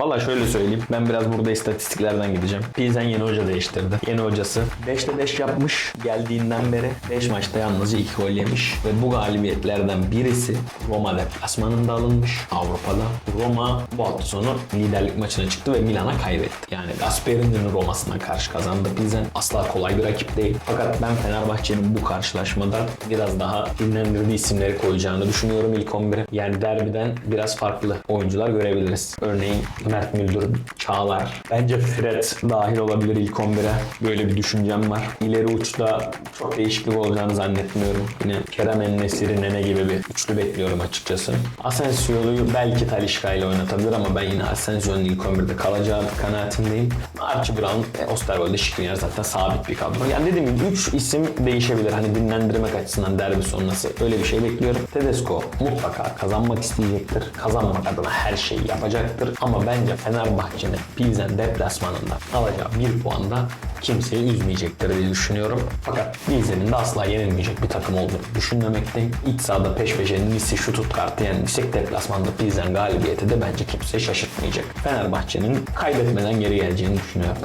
Valla şöyle söyleyeyim. Ben biraz burada istatistiklerden gideceğim. Pilsen yeni hoca değiştirdi. Yeni hocası 5'te 5 yapmış. Geldiğinden beri 5 maçta yalnızca 2 gol yemiş. Ve bu galibiyetlerden birisi Roma deplasmanında alınmış Avrupa'da. Roma bu hafta sonu liderlik maçına çıktı ve Milan'a kaybetti. Yani Gasperini'nin Roma'sına karşı kazandı Pilsen. Asla kolay bir rakip değil. Fakat ben Fenerbahçe'nin bu karşılaşmada biraz daha dinlendirdiği isimleri koyacağını düşünüyorum ilk 11'e. Yani derbiden biraz farklı oyuncular görebiliriz. Örneğin Mert Müldür, Çağlar. Bence Fred dahil olabilir ilk 11'e. Böyle bir düşüncem var. İleri uçta çok değişiklik olacağını zannetmiyorum. Yine Kerem Ennesiri, Nene gibi bir üçlü bekliyorum açıkçası. Asensio'yu belki Talişka ile oynatabilir ama ben yine Asensio'nun ilk 11'de kalacağı kanaatindeyim. Archie Brown ve Osterwolde Skriniar zaten sabit bir kadro. Yani dediğim gibi 3 isim değişebilir. Hani dinlendirmek açısından derbi sonrası öyle bir şey bekliyorum. Tedesco mutlaka kazanmak isteyecektir. Kazanmak adına her şeyi yapacaktır. Ama bence Fenerbahçe'nin Pilsen deplasmanında alacağı bir puan da kimseyi üzmeyecektir diye düşünüyorum. Fakat Pilsen'in de asla yenilmeyecek bir takım olduğunu düşünmemekteyim. İç sahada peş peşe Nisi şu tut kartı yendiysek deplasmanda Pilsen galibiyeti de bence kimse şaşırtmayacak. Fenerbahçe'nin kaybetmeden geri geleceğini düşünüyorum.